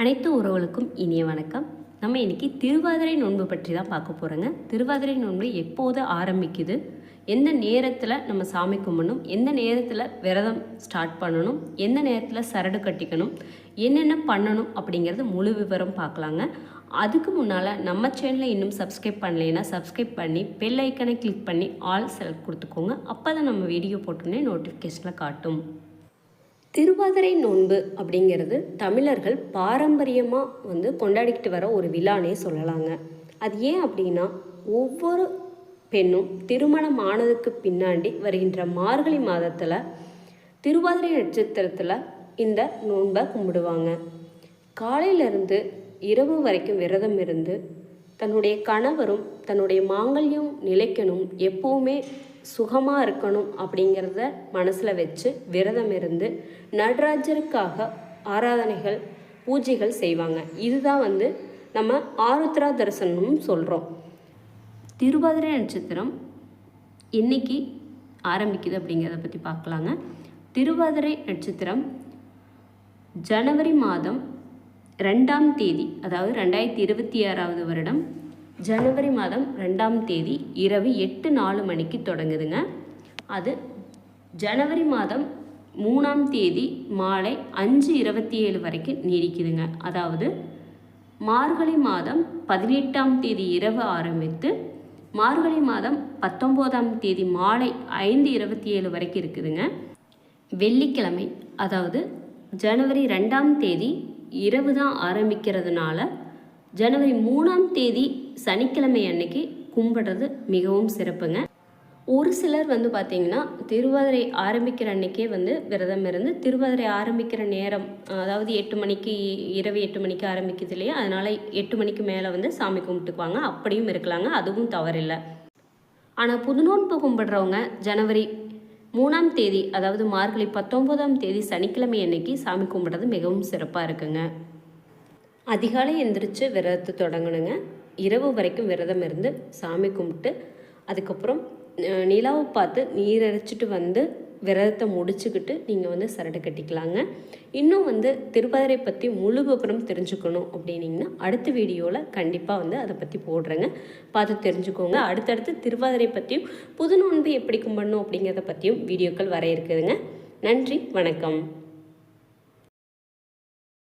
அனைத்து உறவுகளுக்கும் இனிய வணக்கம். நம்ம இன்றைக்கி திருவாதிரை நோன்பு பற்றி தான் பார்க்க போகிறோங்க திருவாதிரை நோன்பு எப்போது ஆரம்பிக்குது? எந்த நேரத்தில் நம்ம சாமி கும்பிடணும்? எந்த நேரத்தில் விரதம் ஸ்டார்ட் பண்ணணும்? எந்த நேரத்தில் சரடு கட்டிக்கணும்? என்னென்ன பண்ணணும் அப்படிங்கிறது முழு விவரம் பார்க்கலாங்க. அதுக்கு முன்னால் நம்ம சேனலை இன்னும் சப்ஸ்கிரைப் பண்ணலைன்னா சப்ஸ்கிரைப் பண்ணி பெல் ஐக்கனை கிளிக் பண்ணி ஆல் செலக்ட் கொடுத்துக்கோங்க. அப்போ தான் நம்ம வீடியோ போட்டோன்னே நோட்டிஃபிகேஷனில் காட்டும். திருவாதிரை நோன்பு அப்படிங்கிறது தமிழர்கள் பாரம்பரியமாக வந்து கொண்டாடிக்கிட்டு வர ஒரு விழானே சொல்லலாங்க. அது ஏன் அப்படின்னா ஒவ்வொரு பெண்ணும் திருமணம் ஆனதுக்கு பின்னாடி வருகின்ற மார்கழி மாதத்தில் திருவாதிரை நட்சத்திரத்தில் இந்த நோன்பை கும்பிடுவாங்க. காலையிலேருந்து இரவு வரைக்கும் விரதம் இருந்து தன்னுடைய கணவரும் தன்னுடைய மாங்கல்யம் நிலைக்கணும் எப்போவுமே சுகமாக இருக்கணும் அப்படிங்கிறத மனசில் வச்சு விரதம் இருந்து நடராஜருக்காக ஆராதனைகள் பூஜைகள் செய்வாங்க. இதுதான் வந்து நம்ம ஆருத்ரா தரிசனம்னு சொல்கிறோம் திருவாதிரை நட்சத்திரம் இன்னைக்கு ஆரம்பிக்குது அப்படிங்கிறத பற்றி பார்க்கலாங்க. திருவாதிரை நட்சத்திரம் ஜனவரி மாதம் ரெண்டாம் தேதி அதாவது ரெண்டாயிரத்தி இருபத்தி ஆறாவது வருடம் ஜனவரி மாதம் ரெண்டாம் தேதி இரவு எட்டு நாலு மணிக்கு தொடங்குதுங்க. அது ஜனவரி மாதம் மூணாம் தேதி மாலை அஞ்சு இருபத்தி ஏழு வரைக்கும் நீடிக்குதுங்க. அதாவது மார்கழி மாதம் பதினெட்டாம் தேதி இரவு ஆரம்பித்து மார்கழி மாதம் பத்தொம்போதாம் தேதி மாலை ஐந்து இருபத்தி ஏழு வரைக்கும் இருக்குதுங்க. வெள்ளிக்கிழமை அதாவது ஜனவரி ரெண்டாம் தேதி இரவு தான் ஆரம்பிக்கிறதுனால ஜனவரி மூணாம் தேதி சனிக்கிழமை அன்னைக்கு கும்பிடுறது மிகவும் சிறப்புங்க. ஒரு சிலர் வந்து பார்த்திங்கன்னா திருவாதிரை ஆரம்பிக்கிற அன்னைக்கே வந்து விரதம் இருந்து திருவாதிரை ஆரம்பிக்கிற நேரம் அதாவது எட்டு மணிக்கு இரவு எட்டு மணிக்கு ஆரம்பிக்குது இல்லையா? அதனால் எட்டு மணிக்கு மேலே வந்து சாமி கும்பிட்டுக்குவாங்க. அப்படியும் இருக்கலாங்க. அதுவும் தவறில்லை. ஆனால் புதுநோன்பு கும்பிடுறவங்க ஜனவரி மூணாம் தேதி அதாவது மார்கழி பத்தொம்போதாம் தேதி சனிக்கிழமை அன்னைக்கு சாமி கும்பிடுறது மிகவும் சிறப்பாக இருக்குங்க. அதிகாலை எந்திரிச்சு விரதத்தை தொடங்கணுங்க. இரவு வரைக்கும் விரதம் இருந்து சாமி கும்பிட்டு அதுக்கப்புறம் நிலாவை பார்த்து நீர் அரைச்சிட்டு வந்து விரதத்தை முடிச்சுக்கிட்டு நீங்கள் வந்து சரடு கட்டிக்கலாங்க. இன்னும் வந்து திருப்பாதிரை பற்றி முழு விபரம் தெரிஞ்சுக்கணும் அப்படின்னீங்கன்னா அடுத்த வீடியோவில் கண்டிப்பாக வந்து அதை பற்றி போடுறேங்க. பார்த்து தெரிஞ்சுக்கோங்க. அடுத்தடுத்து திருவாதிரை பற்றியும் புது நோன்பு எப்படி கும்பிடணும் அப்படிங்கிறத பற்றியும் வீடியோக்கள் வர இருக்குதுங்க நன்றி வணக்கம்.